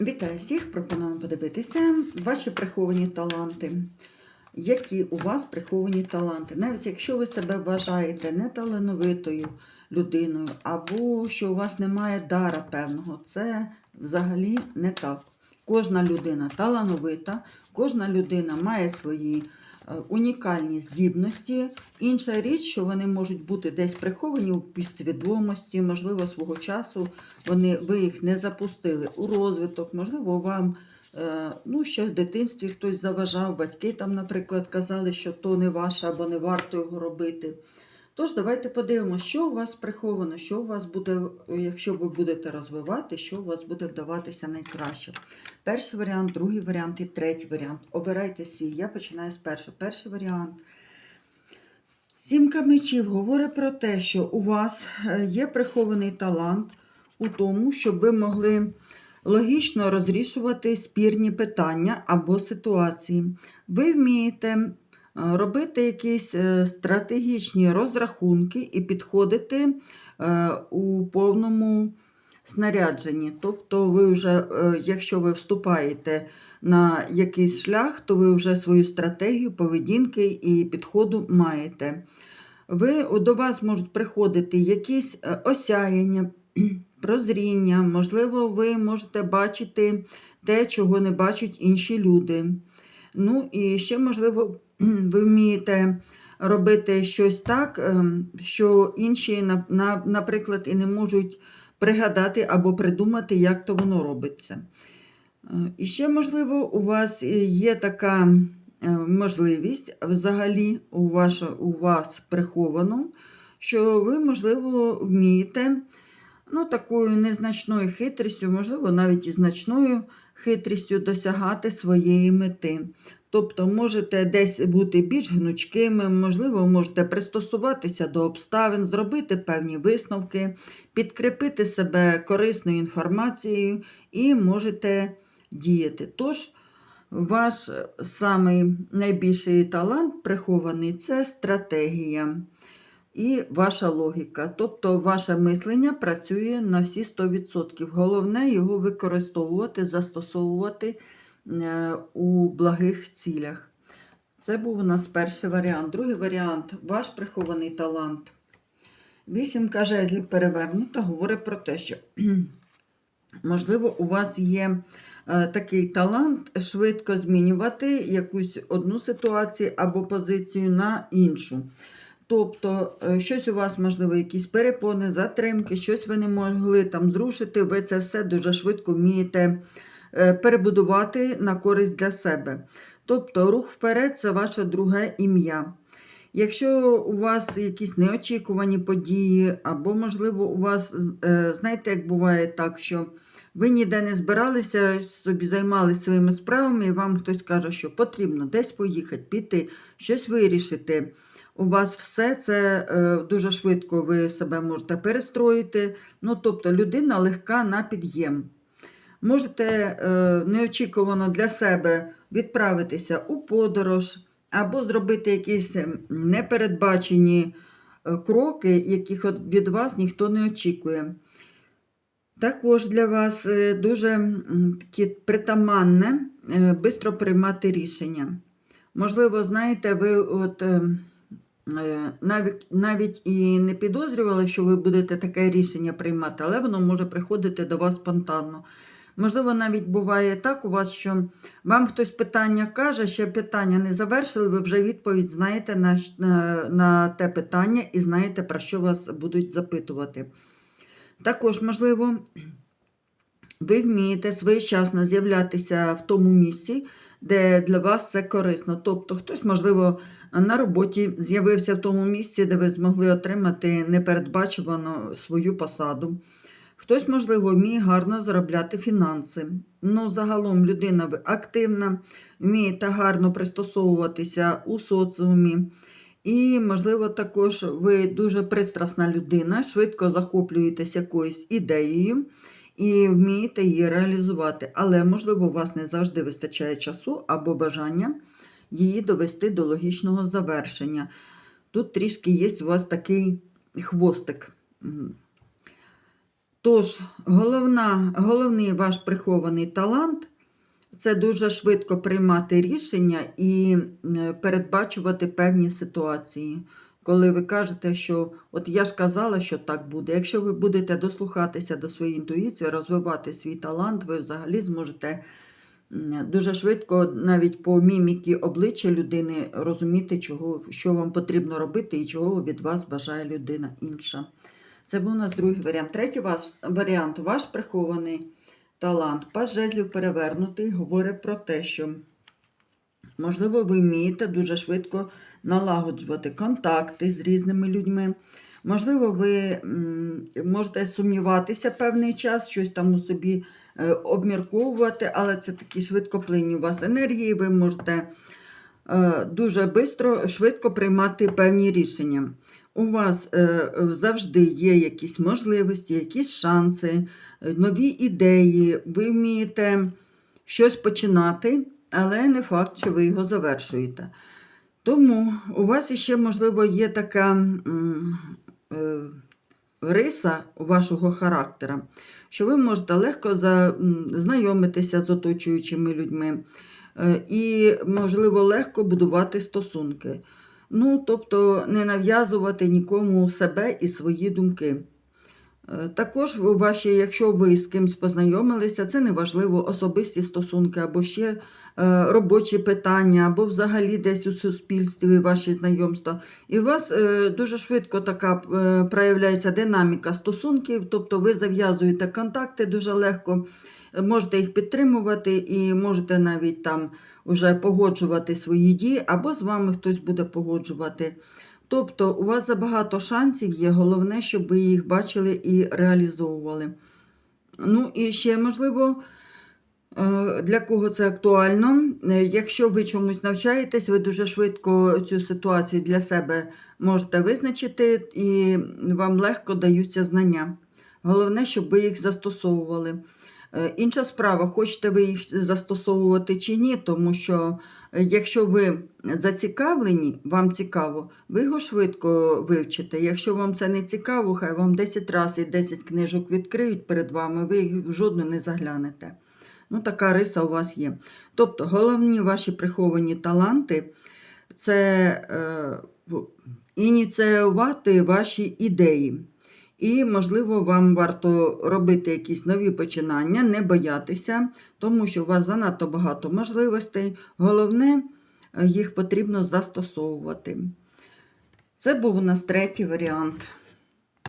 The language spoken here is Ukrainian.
Вітаю всіх! Пропоную подивитися ваші приховані таланти. Які у вас приховані таланти? Навіть якщо ви себе вважаєте неталановитою людиною, або що у вас немає дара певного, це взагалі не так. Кожна людина талановита, кожна людина має свої унікальні здібності. Інша річ, що вони можуть бути десь приховані у підсвідомості, можливо, свого часу вони, ви їх не запустили у розвиток, можливо, вам е, ну, ще в дитинстві хтось заважав, батьки там, наприклад, казали, що то не ваше або не варто його робити. Тож, давайте подивимося, що у вас приховано, що у вас буде, якщо ви будете розвивати, що у вас буде вдаватися найкраще. Перший варіант, другий варіант і третій варіант. Обирайте свій. Я починаю з першого. Перший варіант. Сімка мечів говорить про те, що у вас е, є прихований талант у тому, щоб ви могли логічно розрішувати спірні питання або ситуації. Ви вмієте е, робити якісь е, стратегічні розрахунки і підходити у повному снарядженні. Тобто, ви вже, е, якщо ви вступаєте на якийсь шлях, то ви вже свою стратегію, поведінки і підходу маєте. Ви, до вас можуть приходити якісь е, осяяння, прозріння, можливо, ви можете бачити те, чого не бачать інші люди. Ну і ще, можливо, ви вмієте робити щось так, ем, що інші, на- на- наприклад, і не можуть пригадати або придумати, як то воно робиться. Е, І ще, можливо, у вас е, є така е, можливість взагалі у, ваш, у вас приховано, що ви, можливо, вмієте ну, такою незначною хитрістю, можливо, навіть і значною хитрістю досягати своєї мети. Тобто можете десь бути більш гнучкими, можливо, можете пристосуватися до обставин, зробити певні висновки, підкріпити себе корисною інформацією і можете діяти. Тож, ваш самий найбільший талант прихований це стратегія і ваша логіка. Тобто ваше мислення працює на всі 100%. Головне його використовувати, застосовувати у благих цілях. Це був у нас перший варіант. Другий варіант ваш прихований талант. Вісімка жезлів перевернута говорить про те, що, можливо, у вас є е, такий талант швидко змінювати якусь одну ситуацію або позицію на іншу. Тобто, е, щось у вас, можливо, якісь перепони, затримки, щось ви не могли там зрушити, ви це все дуже швидко вмієте е, перебудувати на користь для себе. Тобто, рух вперед це ваше друге ім'я. Якщо у вас якісь неочікувані події, або, можливо, у вас, е, знаєте, як буває так, що ви ніде не збиралися, собі займалися своїми справами, і вам хтось каже, що потрібно десь поїхати, піти, щось вирішити. У вас все це е, дуже швидко ви себе можете перестроїти. Ну, тобто людина легка на під'єм. Можете е, неочікувано для себе відправитися у подорож або зробити якісь ем, непередбачені е, кроки, яких від вас ніхто не очікує. Також для вас е, дуже м, таке притаманне бистро приймати рішення. Можливо, знаєте, ви от. е, Е, навіть, навіть і не підозрювали, що ви будете таке рішення приймати, але воно може приходити до вас спонтанно. Можливо, навіть буває так у вас, що вам хтось питання каже, ще питання не завершили, ви вже відповідь знаєте на, на, те питання і знаєте, про що вас будуть запитувати. Також, можливо, ви вмієте своєчасно з'являтися в тому місці, де для вас це корисно. Тобто, хтось, можливо, на роботі з'явився в тому місці, де ви змогли отримати непередбачувано свою посаду. Хтось, можливо, вміє гарно заробляти фінанси. Ну, загалом людина активна, вмієте гарно пристосовуватися у соціумі. І, можливо, також ви дуже пристрасна людина, швидко захоплюєтесь якоюсь ідеєю і вмієте її реалізувати. Але, можливо, у вас не завжди вистачає часу або бажання її довести до логічного завершення. Тут трішки є у вас такий хвостик. Тож, головна, головний ваш прихований талант це дуже швидко приймати рішення і передбачувати певні ситуації. Коли ви кажете, що от я ж казала, що так буде. Якщо ви будете дослухатися до своєї інтуїції, розвивати свій талант, ви взагалі зможете дуже швидко, навіть по міміки обличчя людини, розуміти, чого, що вам потрібно робити і чого від вас бажає людина інша. Це був у нас другий варіант. Третій ваш, варіант ваш прихований талант. Пас жезлів перевернутий говорить про те, що, можливо, ви вмієте дуже швидко налагоджувати контакти з різними людьми. Можливо, ви можете сумніватися певний час, щось там у собі е, обмірковувати, але це такі швидкоплинні у вас енергії, ви можете е, дуже швидко, швидко приймати певні рішення. У вас е, завжди є якісь можливості, якісь шанси, е, нові ідеї. Ви вмієте щось починати, але не факт, що ви його завершуєте. Тому у вас ще, можливо, є така е, риса вашого характера, що ви можете легко знайомитися з оточуючими людьми е, і, можливо, легко будувати стосунки. Ну, тобто не нав'язувати нікому себе і свої думки. Е, Також ваші, якщо ви з кимсь познайомилися, це неважливо, особисті стосунки або ще е, робочі питання, або взагалі десь у суспільстві ваші знайомства. І у вас е, дуже швидко така проявляється динаміка стосунків, тобто ви зав'язуєте контакти дуже легко, можете їх підтримувати і можете навіть там вже погоджувати свої дії, або з вами хтось буде погоджувати. Тобто у вас забагато шансів є, головне, щоб ви їх бачили і реалізовували. Ну і ще, можливо, е, для кого це актуально, е, якщо ви чомусь навчаєтесь, ви дуже швидко цю ситуацію для себе можете визначити, і вам легко даються знання. Головне, щоб ви їх застосовували. Е, Інша справа, хочете ви їх застосовувати чи ні, тому що е, якщо ви зацікавлені, вам цікаво, ви його швидко вивчите. Якщо вам це не цікаво, хай вам 10 разів і 10 книжок відкриють перед вами, ви їх жодну не заглянете. Ну, така риса у вас є. Тобто, головні ваші приховані таланти це е, ініціювати ваші ідеї. І, можливо, вам варто робити якісь нові починання, не боятися, тому що у вас занадто багато можливостей. Головне, е, їх потрібно застосовувати. Це був у нас третій варіант.